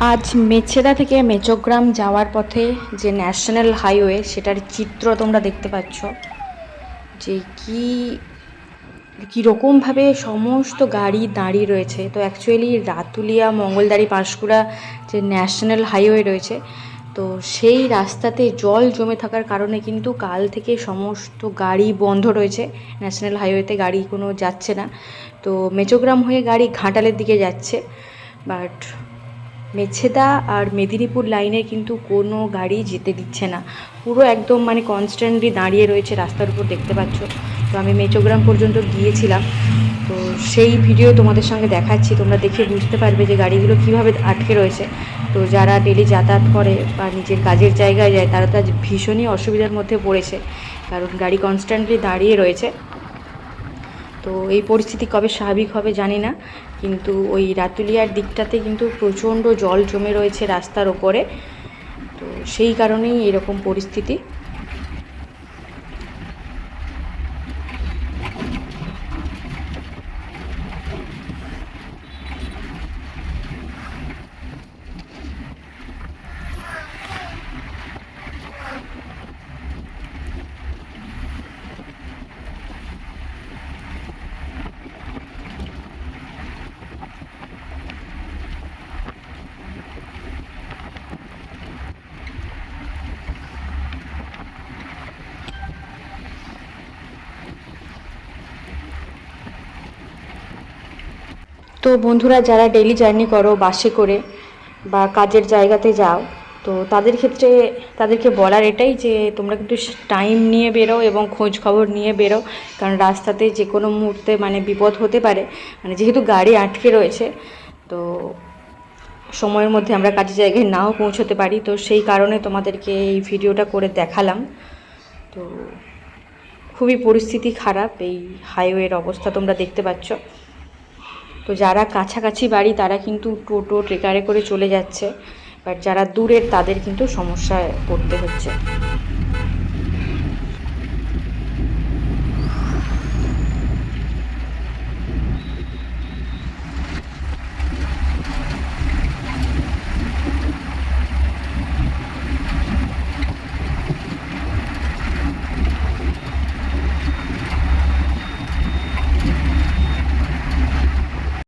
আজ মেছেদা থেকে মেচোগ্রাম যাওয়ার পথে যে ন্যাশনাল হাইওয়ে, সেটার চিত্র তোমরা দেখতে পাচ্ছ। যে কি কীরকমভাবে সমস্ত গাড়ি দাঁড়িয়ে রয়েছে। তো অ্যাকচুয়ালি রাতুলিয়া, মঙ্গলদারি, পাঁশকুড়া যে ন্যাশনাল হাইওয়ে রয়েছে, তো সেই রাস্তাতে জল জমে থাকার কারণে কিন্তু কাল থেকে সমস্ত গাড়ি বন্ধ রয়েছে। ন্যাশনাল হাইওয়েতে গাড়ি কোনো যাচ্ছে না। তো মেচোগ্রাম হয়ে গাড়ি ঘাটালের দিকে যাচ্ছে। বাট মেছেদা আর মেদিনীপুর লাইনে কিন্তু কোনো গাড়ি যেতে দিচ্ছে না। পুরো একদম মানে কনস্ট্যান্টলি দাঁড়িয়ে রয়েছে রাস্তার উপর, দেখতে পাচ্ছ। তো আমি মেচোগ্রাম পর্যন্ত গিয়েছিলাম। তো সেই ভিডিও তোমাদের সঙ্গে দেখাচ্ছি। তোমরা দেখে বুঝতে পারবে যে গাড়িগুলো কীভাবে আটকে রয়েছে। তো যারা ডেলি যাতায়াত করে বা নিজের কাজের জায়গায় যায়, তারা তো আজ ভীষণই অসুবিধার মধ্যে পড়েছে। কারণ গাড়ি কনস্ট্যান্টলি দাঁড়িয়ে রয়েছে। তো এই পরিস্থিতি কবে স্বাভাবিক হবে জানি না, কিন্তু ওই রাতুলিয়ার দিকটাতে কিন্তু প্রচণ্ড জল জমে রয়েছে রাস্তার ওপরে, তো সেই কারণেই এরকম পরিস্থিতি। তো বন্ধুরা, যারা ডেলি জার্নি করো, বাসে করে বা কাজের জায়গাতে যাও, তো তাদের ক্ষেত্রে তাদেরকে বলার এটাই যে তোমরা কিন্তু টাইম নিয়ে বেরো এবং খোঁজ খবর নিয়ে বেরো। কারণ রাস্তাতে যে কোনো মুহূর্তে মানে বিপদ হতে পারে। মানে যেহেতু গাড়ি আটকে রয়েছে, তো সময়ের মধ্যে আমরা কাজের জায়গায় নাও পৌঁছতে পারি। তো সেই কারণে তোমাদেরকে এই ভিডিওটা করে দেখালাম। তো খুবই পরিস্থিতি খারাপ, এই হাইওয়ের অবস্থা তোমরা দেখতে পাচ্ছ। তো যারা কাছাকাছি বাড়ি, তারা কিন্তু টোটো, ট্রেকারে করে চলে যাচ্ছে বাট যারা দূরের, তাদের কিন্তু সমস্যায় পড়তে হচ্ছে।